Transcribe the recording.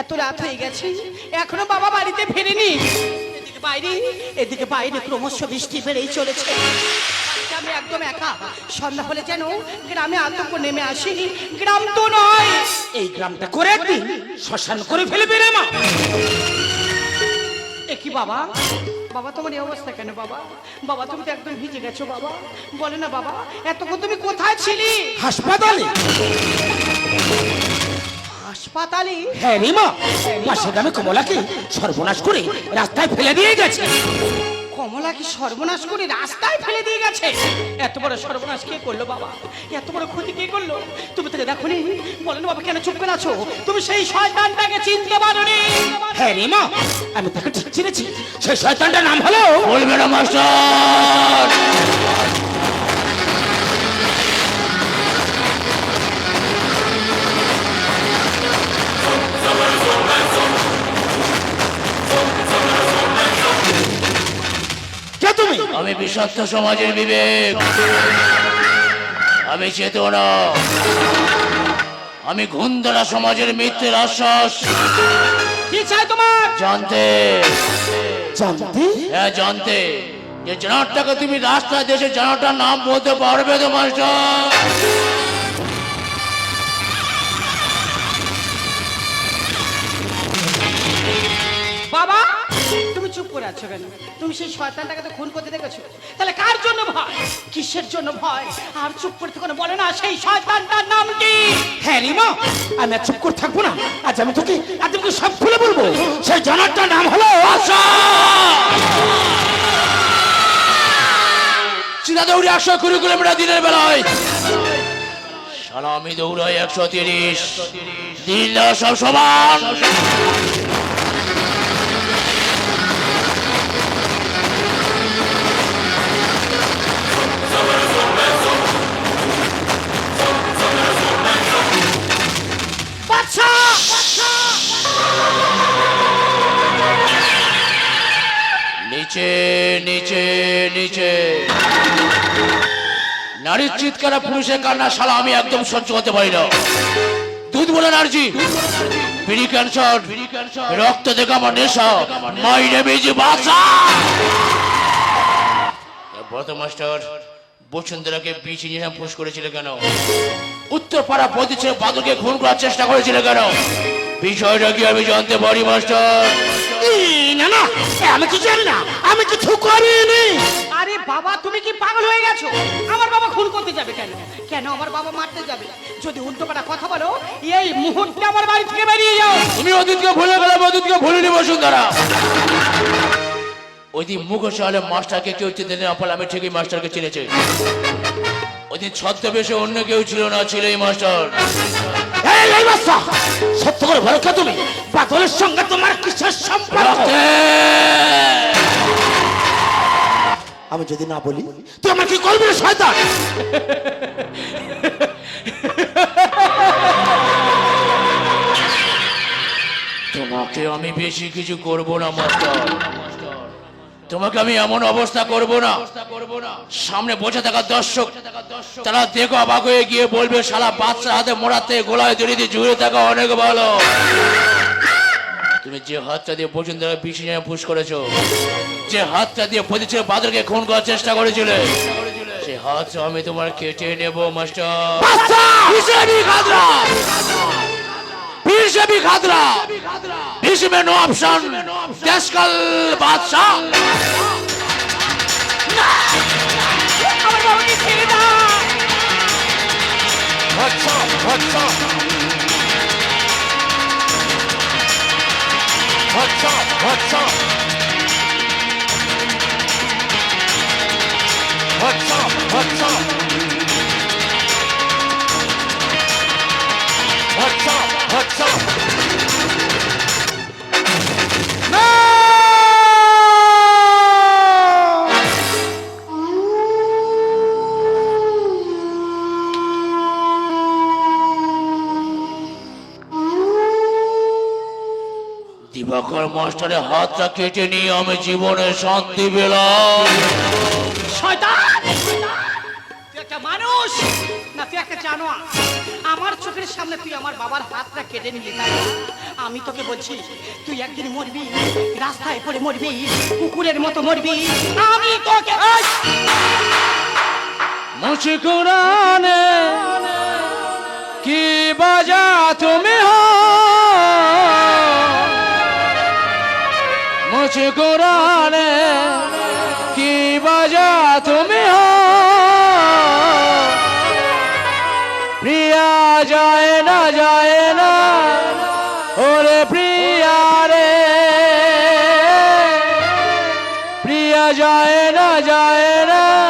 এত রাত হয়ে গেছে, এখনও বাবা বাড়িতে ফেরেনি। এদিকে বাইরে এদিকে বাইরে ক্রমশ বৃষ্টি বেড়েই চলেছে। আমি একদম একা, সন্ধ্যা হলে যেন গ্রামে আতঙ্ক নেমে আসেনি গ্রাম তো নয়, এই গ্রামটা করে শ্মশান করে ফেলবে রে মা। কি বাবা? বাবা, তোমার এই অবস্থা কেন বাবা? বাবা, তুমি তো একদম ভিজে গেছো বাবা। বলে না বাবা, এতক্ষণ তুমি কোথায় ছিলি? হাসপাতালে। হাসপাতালে হ্যাঁ রে মা পাশের গ্রামে কমলাকে সর্বনাশ করে রাস্তায় ফেলে দিয়ে গেছে। কমলা কি সর্বনাশ করে রাস্তায় ফেলে দিয়ে গেছে? এত বড় সর্বনাশ কে করল বাবা? এত বড় ক্ষতি কে করল? তুমি তাকে দেখো নি বলেন বাবা কেন চুপ করে আছো? তুমি সেই শয়তানটাকে চিনতে পারো নি। হ্যাঁ রে মা আমি তাকে ঠিক চিনেছি। সেই শয়তানটার নাম হলো বলবে না মাস্টার তুমি? আমি বিষাক্ত সমাজের বিবেক। আমি চেতনা। আমি ঘুন্দরা সমাজের মৃত্যুর আশ্বাস। কি চাই তোমার? জানতে। জানতে? হ্যাঁ জানতে। যে জানারটাকে তুমি রাস্তায় দেশে জানারটার নাম বলতে পারবে তোমার মাস্টার করে আছো কেন? তুমি সেই শয়তানটাকে তো খুন করতে দেখেছ। তাহলে কার জন্য ভয়? কিসের জন্য ভয়? আর চুপ করে থেকে বলে না সেই শয়তানটার নাম কি? হ্যাঁ রে মা আমি চুপ করে থাকব না। আজ আমি তোকে আজ আমি তোকে সব খুলে বলব। সেই জানারটার নাম হলো চিন্তা দৌড়ে একশো কুড়ি কিলোমিটার দিনের বেলায়। সালা আমি দৌড়াই একশো তিরিশ। দিন সব সমান। নিচে নিচে নিচে। নারীর চিৎকার পুরুষের কান্না, শালা, আমি একদম সহ্য করতে পারি না। দুধ বলে, নার্জি। বিড়ি ক্যান্সার, রক্ত দেখে আমার নেশা, মাইনে বেজে বাসা ব্রত মাস্টার, বসুন্ধরাকে বিচ ইঞ্জিনিয়ার পুশ করেছিল কেন? উত্তর পাড়া বৌদি ছেলে বাদলকে খুন করার চেষ্টা করেছিল কেন? বিষয়টা কি আমি জানতে পারি, মাস্টার? না না। আমি কিছু জানি না। আমি কিছু করিনি আরে বাবা তুমি কি পাগল হয়ে গেছো? আমার বাবা খুন করতে যাবে কেন? কেন আমার বাবা মারতে যাবে? যদি উল্টো পাল্টা কথা বলো এই মুহূর্তে আমার বাড়ি থেকে বেরিয়ে যাও। তুমি অতীতকে ভুলে গেলে আমি অতীতকে ভুলিনি বসুন্ধরা ওই দিন মুখোশালে মাস্টারকে কেউ চিনতে না পারলে আমি ঠিকই মাস্টারকে চিনেছি। ওই দিন ছদ্মবেশে অন্য কেউ ছিল না ছিল এই মাস্টার। সত্য করে বলো কে তুমি? বাদলের সঙ্গে তোমার কিসের সম্পর্ক? আমি যদি না বলি তুই আমার কি করবি রে শয়তান? তোমাকে আমি বেশি কিছু করব না মাস্টার তোমাকে আমি এমন অবস্থা করব না। সামনে বসে থাকা দর্শক তারা দেখো অবাক হয়ে গিয়ে বলবে সারা বাচ্চা হাতে মোড়াতে গোলায় দড়ি দিয়ে জুড়ে থাকা অনেক ভালো। তুমি যে হাতটা দিয়ে বসুন্ধরা বিশি নিয়ে পুশ করেছ যে হাতটা দিয়ে প্রতিছিল বাদরকে খুন করার চেষ্টা করেছিলে সে হাত আমি তোমার কেটে নেব মাস্টার। से भी खतरा इसमें नो ऑप्शन। कैशकल बादशाह। अच्छा अच्छा अच्छा अच्छा। अच्छा अच्छा। দিবাকর মাস্টারের হাতটা কেটে নিয়ে আমি জীবনে শান্তি পেলাম। শয়তান! মানুষ না, তুই একটা জানো, আমার চোখের সামনে তুই আমার বাবার হাতটা কেটে নিলি, তাই? আমি তোকে বলছি, তুই একদিন মরবি, রাস্তায় পড়ে মরবি কুকুরের মতো মরবি, আমি তোকে এই! মুচকুরানে কি বাজা তুমি হো মুচকুরানে কি বাজা তুমি যায় না যায় না।